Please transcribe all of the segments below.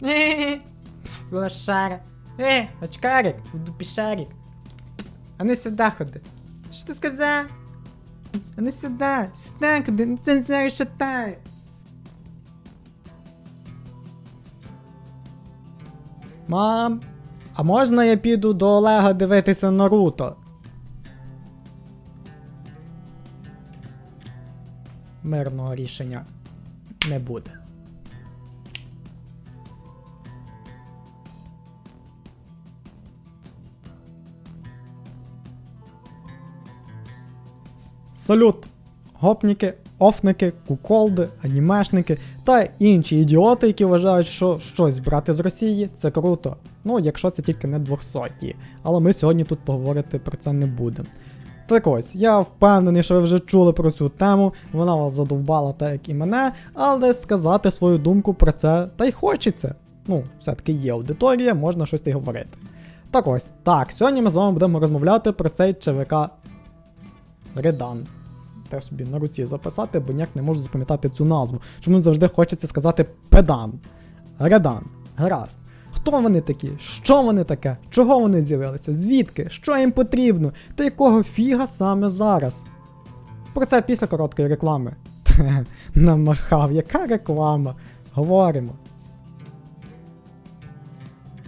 Лошара. Е, очкарик, в дупі шарик. А ну сюди ходи. Що ти сказав? А ну сюди, сюди ходи, ну це зараз шатай. Мам, а можна я піду до Олега дивитися Наруто? Мирного рішення не буде. Салют! Гопніки, офники, куколди, анімешники та інші ідіоти, які вважають, що щось брати з Росії це круто. Ну, якщо це тільки не 200. Але ми сьогодні тут поговорити про це не будемо. Так ось, я впевнений, що ви вже чули про цю тему, вона вас задовбала так як і мене, але сказати свою думку про це та й хочеться. Ну, все-таки є аудиторія, можна щось й говорити. Так ось, так, сьогодні ми з вами будемо розмовляти про цей ЧВК Редан. Треба собі на руці записати, бо ніяк не можу запам'ятати цю назву. Чому завжди хочеться сказати педан. Редан. Гаразд. Хто вони такі? Що вони таке? Чого вони з'явилися? Звідки? Що їм потрібно? Та якого фіга саме зараз? Про це після короткої реклами. Намахав, яка реклама? Говоримо.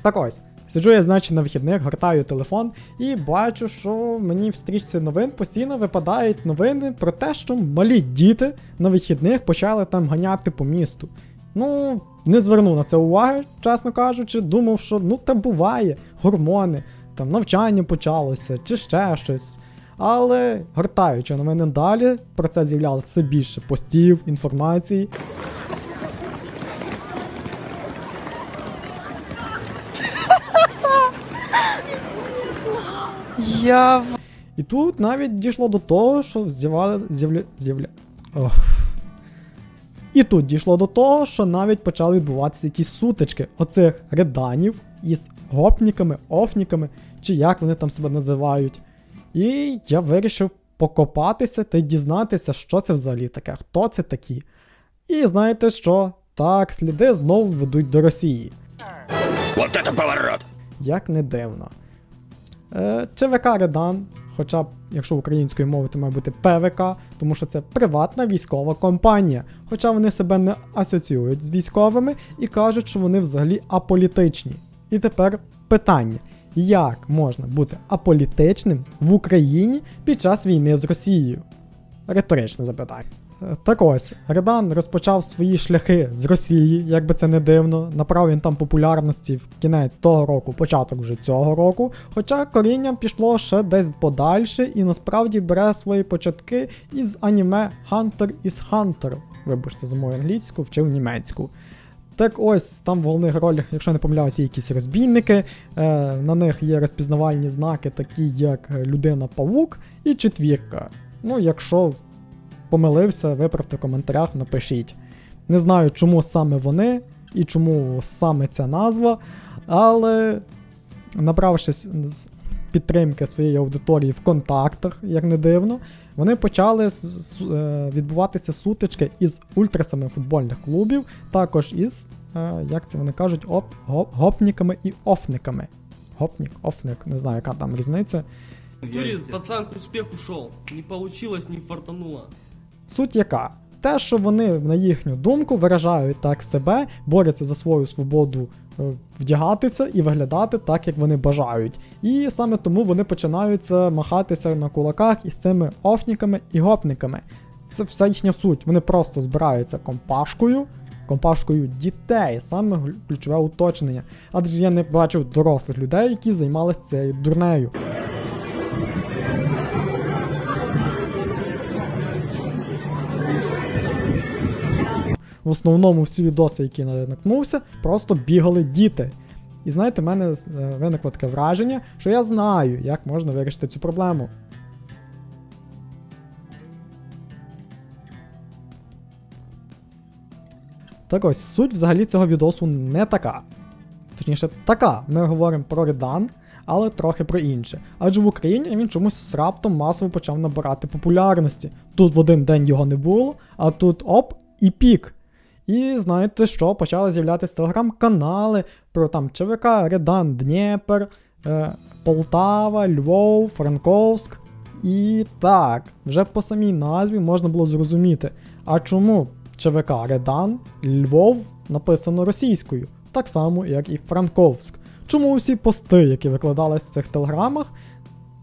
Так ось. Сиджу я, значить, на вихідних, гортаю телефон і бачу, що мені в стрічці новин постійно випадають новини про те, що малі діти на вихідних почали там ганяти по місту. Ну, не звернув на це уваги, чесно кажучи, думав, що ну та буває, гормони, там навчання почалося, чи ще щось. Але гортаючи на мене далі, про це з'являлося все більше постів, інформації. Я. І тут навіть дійшло до того, що з'являли. З'явля... З'явля... Ох. І тут дійшло до того, що навіть почали відбуватися якісь сутички оцих реданів із гопніками, офніками, чи як вони там себе називають. І я вирішив покопатися та й дізнатися, що це взагалі таке, хто це такі. І знаєте що? Так, сліди знову ведуть до Росії. Вот это поворот! Як не дивно. Е, ЧВК Редан, хоча б якщо українською мовою, то має бути ПВК, тому що це приватна військова компанія. Хоча вони себе не асоціюють з військовими і кажуть, що вони взагалі аполітичні. І тепер питання: як можна бути аполітичним в Україні під час війни з Росією? Риторичне запитання. Так ось, Редан розпочав свої шляхи з Росії, як би це не дивно. Набрав він там популярності в кінець того року, початок вже цього року. Хоча корінням пішло ще десь подальше, і насправді бере свої початки із аніме Hunter is Hunter. Вибачте, за мою англійську, вчив німецьку. Так ось там в головних ролях, якщо не помиляюся, є якісь розбійники. Е, на них є розпізнавальні знаки, такі як людина-павук і четвірка. Ну, якщо помилився, виправте в коментарях, напишіть. Не знаю, чому саме вони і чому саме ця назва, але набравшись підтримки своєї аудиторії в контактах, як не дивно, вони почали е, відбуватися сутички із ультрасами футбольних клубів, також із, е, як це вони кажуть, оп, гоп, гопніками і офниками. Гопнік, офник, не знаю, яка там різниця. Турист, пацан к успеху шел. Не получилось, не фартануло. Суть яка? Те, що вони, на їхню думку, виражають так себе, борються за свою свободу е, вдягатися і виглядати так, як вони бажають. І саме тому вони починаються махатися на кулаках із цими офніками і гопниками. Це вся їхня суть. Вони просто збираються компашкою, компашкою дітей, саме ключове уточнення. Адже я не бачив дорослих людей, які займалися цією дурнею. В основному всі відоси, які наткнувся, просто бігали діти. І знаєте, в мене е, виникло таке враження, що я знаю, як можна вирішити цю проблему. Так ось, суть взагалі цього відосу не така. Точніше, така. Ми говоримо про Редан, але трохи про інше. Адже в Україні він чомусь раптом масово почав набирати популярності. Тут в один день його не було, а тут оп і пік. І знаєте що? Почали з'являтися телеграм-канали про там ЧВК, Редан, Дніпр, е, Полтава, Львов, Франковськ. І так, вже по самій назві можна було зрозуміти, а чому ЧВК Редан, Львов написано російською, так само, як і Франковськ. Чому усі пости, які викладались в цих телеграмах,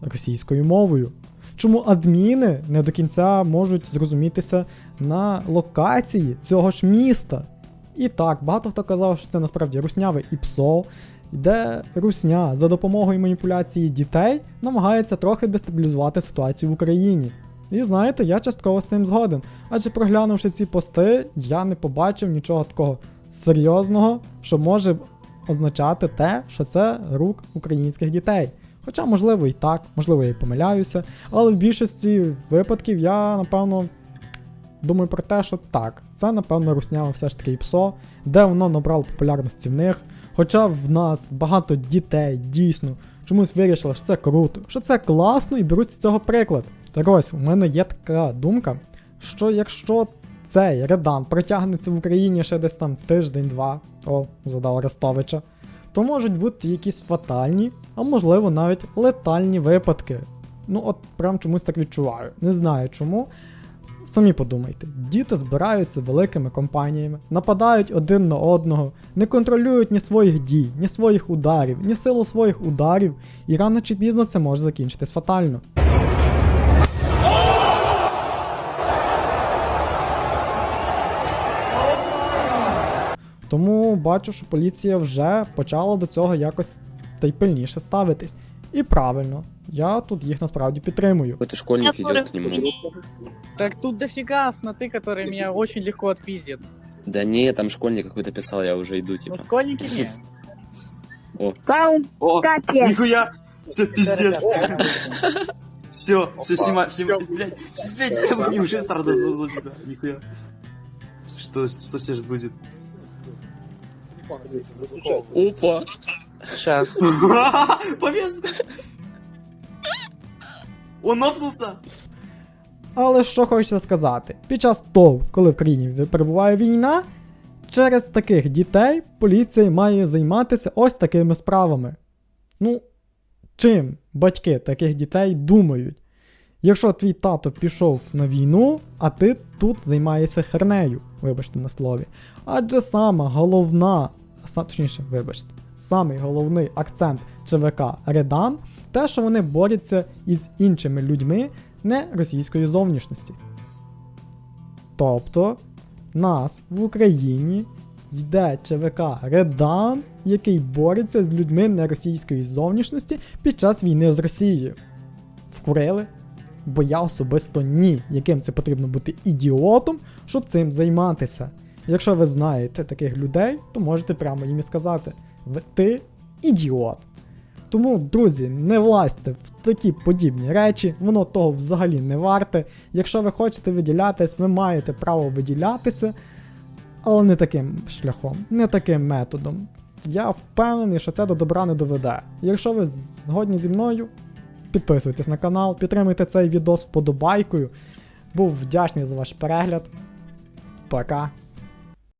російською мовою? Чому адміни не до кінця можуть зрозумітися на локації цього ж міста? І так, багато хто казав, що це насправді русняве і ПСО, де русня за допомогою маніпуляції дітей намагається трохи дестабілізувати ситуацію в Україні. І знаєте, я частково з цим згоден. Адже проглянувши ці пости, я не побачив нічого такого серйозного, що може означати те, що це рук українських дітей. Хоча, можливо, і так, можливо, я і помиляюся, але в більшості випадків я, напевно, думаю про те, що так, це, напевно, руснява все ж таки і ПСО, де воно набрало популярності в них. Хоча в нас багато дітей дійсно чомусь вирішили, що це круто, що це класно і беруть з цього приклад. Так ось, у мене є така думка, що якщо цей редан протягнеться в Україні ще десь там тиждень-два, о, задав Арестовича, то можуть бути якісь фатальні, а можливо навіть летальні випадки. Ну, от прям чомусь так відчуваю. Не знаю чому. Самі подумайте, діти збираються великими компаніями, нападають один на одного, не контролюють ні своїх дій, ні своїх ударів, ні силу своїх ударів, і рано чи пізно це може закінчитись фатально. Тому бачу, що поліція вже почала до цього якось та й пильніше ставитись. І правильно, я тут їх насправді підтримую. Какой-то школьник идет к нему. Так тут дофига фнаты, которые меня очень легко отпиздят. Да не, там школьник какой-то писал, я уже иду, Но типа. школьники не. О, О, Капец. нихуя! Все, пиздец. Все, все снимай, снимай, блядь, блядь, я бы не уже стар за, за, за тебя, нихуя. Что, что сейчас будет? опа! Сейчас. Повестка! Он офнулся! Але що хочеться сказати, під час того, коли в країні перебуває війна, через таких дітей поліція має займатися ось такими справами. Ну, чим батьки таких дітей думають? Якщо твій тато пішов на війну, а ти тут займаєшся хернею, вибачте на слові. Адже сама головна, точніше, вибачте, самий головний акцент ЧВК Редан те, що вони борються із іншими людьми не російської зовнішності. Тобто, нас в Україні йде ЧВК Редан, який бореться з людьми не російської зовнішності під час війни з Росією. Вкурили? Бо я особисто ні, яким це потрібно бути ідіотом, щоб цим займатися. Якщо ви знаєте таких людей, то можете прямо їм і сказати: «Ви- ти ідіот. Тому, друзі, не влазьте в такі подібні речі, воно того взагалі не варте. Якщо ви хочете виділятись, ви маєте право виділятися, але не таким шляхом, не таким методом. Я впевнений, що це до добра не доведе. Якщо ви згодні зі мною, підписуйтесь на канал, підтримуйте цей відос вподобайкою. Був вдячний за ваш перегляд. Пока.